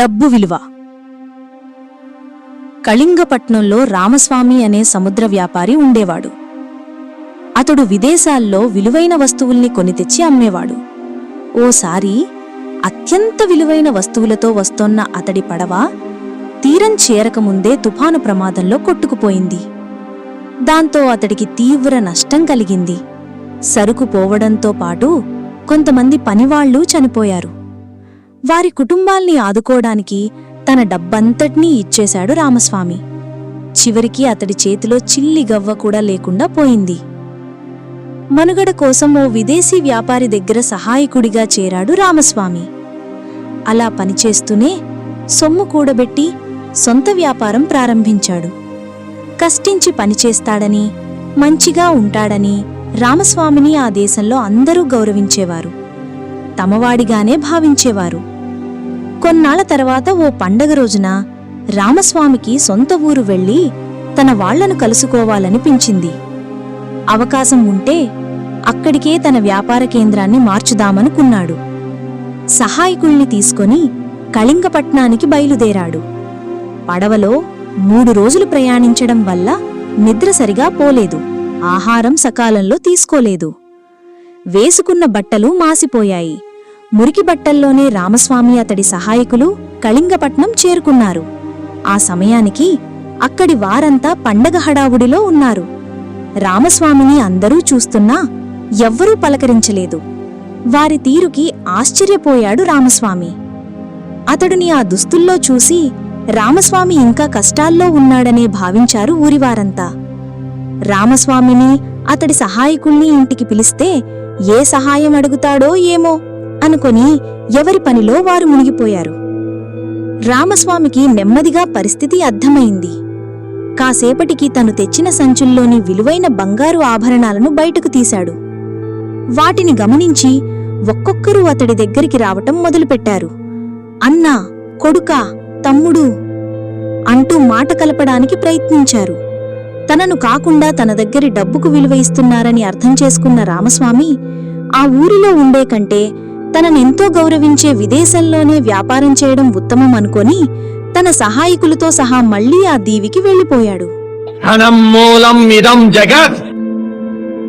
డబ్బు విలువ. కళింగపట్నంలో రామస్వామి అనే సముద్ర వ్యాపారి ఉండేవాడు. అతడు విదేశాల్లో విలువైన వస్తువుల్ని కొని తెచ్చి అమ్మేవాడు. ఓసారి అత్యంత విలువైన వస్తువులతో వస్తోన్న అతడి పడవ తీరం చేరకముందే తుఫాను ప్రమాదంలో కొట్టుకుపోయింది. దాంతో అతడికి తీవ్ర నష్టం కలిగింది. సరుకు పోవడంతో పాటు కొంతమంది పనివాళ్ళు చనిపోయారు. వారి కుటుంబాల్ని ఆదుకోవడానికి తన డబ్బంతటినీ ఇచ్చేశాడు రామస్వామి. చివరికి అతడి చేతిలో చిల్లి గవ్వ కూడా లేకుండా పోయింది. మనుగడ కోసం ఓ విదేశీ వ్యాపారి దగ్గర సహాయకుడిగా చేరాడు రామస్వామి. అలా పనిచేస్తూనే సొమ్ము కూడబెట్టి సొంత వ్యాపారం ప్రారంభించాడు. కష్టించి పనిచేస్తాడని మంచిగా ఉంటాడని రామస్వామిని ఆ దేశంలో అందరూ గౌరవించేవారు. తమవాడిగానే భావించేవారు. కొన్నాళ్ళ తర్వాత ఓ పండగ రోజున రామస్వామికి సొంత ఊరు వెళ్ళి తన వాళ్ళను కలుసుకోవాలనిపించింది. అవకాశం ఉంటే అక్కడికే తన వ్యాపార కేంద్రాన్ని మార్చుదామనుకున్నాడు. సహాయకుల్ని తీసుకొని కళింగపట్నానికి బయలుదేరాడు. పడవలో మూడు రోజులు ప్రయాణించడం వల్ల నిద్ర సరిగా పోలేదు. ఆహారం సకాలంలో తీసుకోలేదు. వేసుకున్న బట్టలు మాసిపోయాయి. మురికిబట్టల్లోనే రామస్వామి అతడి సహాయకులు కళింగపట్నం చేరుకున్నారు. ఆ సమయానికి అక్కడి వారంతా పండగ హడావుడిలో ఉన్నారు. రామస్వామిని అందరూ చూస్తున్నా ఎవ్వరూ పలకరించలేదు. వారి తీరుకి ఆశ్చర్యపోయాడు రామస్వామి. అతడుని ఆ దుస్తుల్లో చూసి రామస్వామి ఇంకా కష్టాల్లో ఉన్నాడనే భావించారు ఊరివారంతా. రామస్వామిని అతడి సహాయకుల్ని ఇంటికి పిలిస్తే ఏ సహాయం అడుగుతాడో ఏమో అనుకొని ఎవరి పనిలో వారు మునిగిపోయారు. రామస్వామికి నెమ్మదిగా పరిస్థితి అర్థమైంది. కాసేపటికి తను తెచ్చిన సంచుల్లోని విలువైన బంగారు ఆభరణాలను బయటకు తీశాడు. వాటిని గమనించి ఒక్కొక్కరూ అతడి దగ్గరికి రావటం మొదలుపెట్టారు. అన్నా కొడుకా తమ్ముడు అంటూ మాట కలపడానికి ప్రయత్నించారు. తనను కాకుండా తన దగ్గరి డబ్బుకు విలువ ఇస్తున్నారని అర్థం చేసుకున్న రామస్వామి ఆ ఊరిలో ఉండే కంటే తననెంతో గౌరవించే విదేశంలోనే వ్యాపారం చేయడం ఉత్తమం అనుకొని తన సహాయకులతో సహా మళ్ళీ ఆ దీవికి వెళ్ళిపోయాడు. ధనం మూలం ఇదం జగత్.